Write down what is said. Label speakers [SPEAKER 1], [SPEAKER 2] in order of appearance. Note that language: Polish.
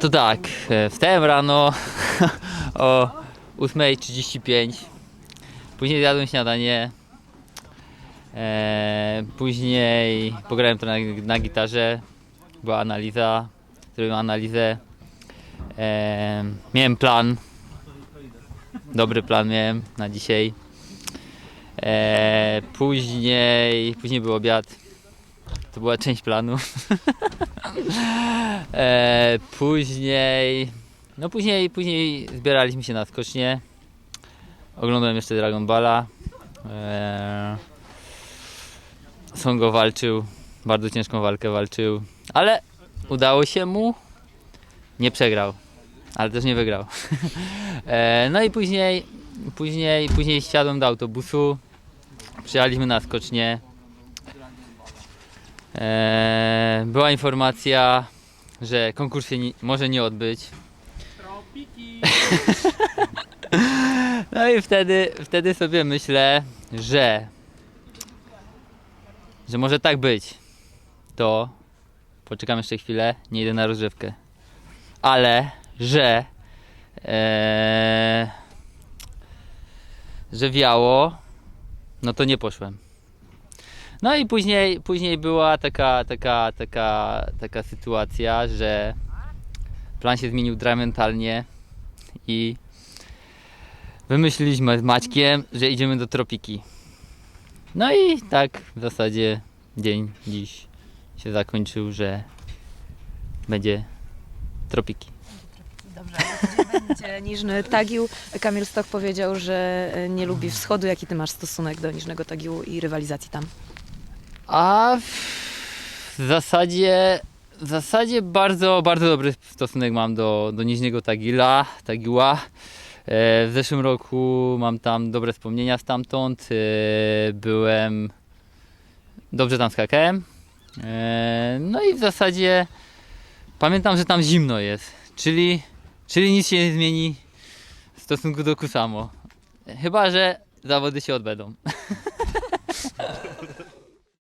[SPEAKER 1] To tak, e, wstałem rano o 8.35. Później zjadłem śniadanie. E, później pograłem trochę na, na gitarze. Była analiza. Zrobiłem analizę. E, miałem plan. Dobry plan miałem na dzisiaj. Później, później był obiad. To była część planu. e, później, no później, później zbieraliśmy się na skocznie. Oglądałem jeszcze Dragon Balla. E, Songo walczył, bardzo ciężką walkę walczył, ale udało się mu. Nie przegrał, ale też nie wygrał. e, no i później, później, później wsiadłem do autobusu. Przyjechaliśmy na skocznie. E, była informacja, że konkurs się może nie odbyć. No i wtedy, wtedy sobie myślę, że że może tak być. To poczekam jeszcze chwilę, nie idę na rozgrzewkę. Ale że e, że wiało, no to nie poszłem. No i później, później była taka, taka, taka, taka sytuacja, że plan się zmienił diametralnie i wymyśliliśmy z Maćkiem, że idziemy do tropiki. No i tak w zasadzie dzień dziś się zakończył, że będzie tropiki.
[SPEAKER 2] Dobrze, będzie Niżny Tagił? Kamil Stok powiedział, że nie lubi wschodu. Jaki ty masz stosunek do Niżnego Tagiłu i rywalizacji tam?
[SPEAKER 1] A w zasadzie, w zasadzie bardzo, bardzo dobry stosunek mam do, do Niźnego Tagila, Tagiła. E, W zeszłym roku mam tam dobre wspomnienia stamtąd. E, Byłem, dobrze tam skakałem. E, No i w zasadzie pamiętam, że tam zimno jest, czyli, czyli nic się nie zmieni w stosunku do Kusamo. Chyba, że zawody się odbędą.